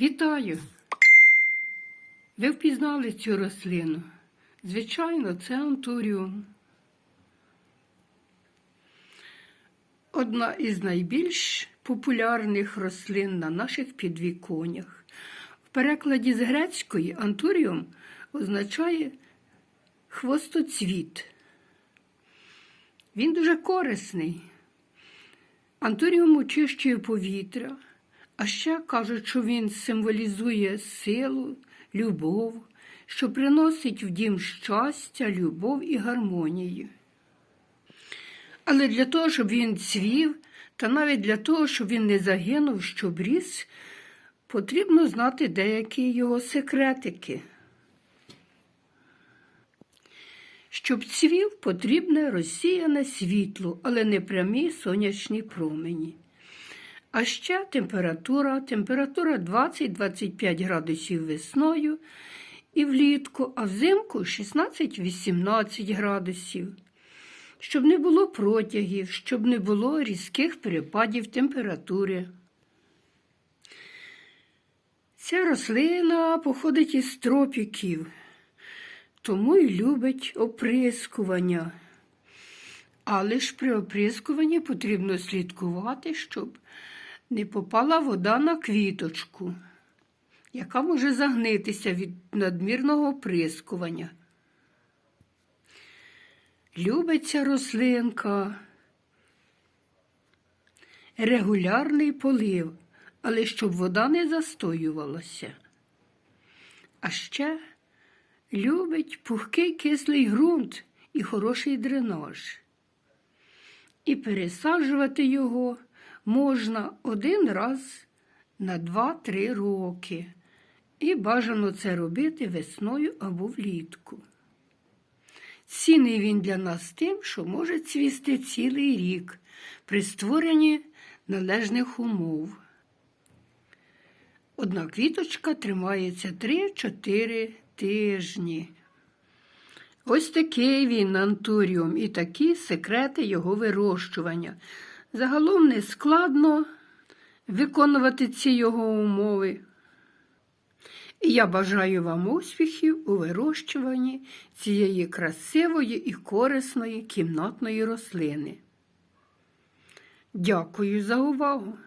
Вітаю! Ви впізнали цю рослину? Звичайно, це антуріум. Одна із найбільш популярних рослин на наших підвіконнях. В перекладі з грецької антуріум означає хвостоцвіт. Він дуже корисний. Антуріум очищує повітря, а ще кажуть, що він символізує силу, любов, що приносить в дім щастя, любов і гармонію. Але для того, щоб він цвів, та навіть для того, щоб він не загинув, щоб ріс, потрібно знати деякі його секретики. Щоб цвів, потрібне розсіяне світло, але не прямі сонячні промені. А ще температура, температура 20-25 градусів весною і влітку, а взимку 16-18 градусів. Щоб не було протягів, щоб не було різких перепадів температури. Ця рослина походить із тропіків, тому й любить оприскування. Але ж при оприскуванні потрібно слідкувати, щоб не попала вода на квіточку, яка може загнитися від надмірного оприскування. Любиться рослинка, регулярний полив, але щоб вода не застоювалася. А ще любить пухкий кислий ґрунт і хороший дренаж. І пересаджувати його можна один раз на 2-3 роки. І бажано це робити весною або влітку. Цінний він для нас тим, що може цвісти цілий рік при створенні належних умов. Одна квіточка тримається 3-4 тижні. Ось такий він антуріум і такі секрети його вирощування. Загалом не складно виконувати ці його умови. І я бажаю вам успіхів у вирощуванні цієї красивої і корисної кімнатної рослини. Дякую за увагу!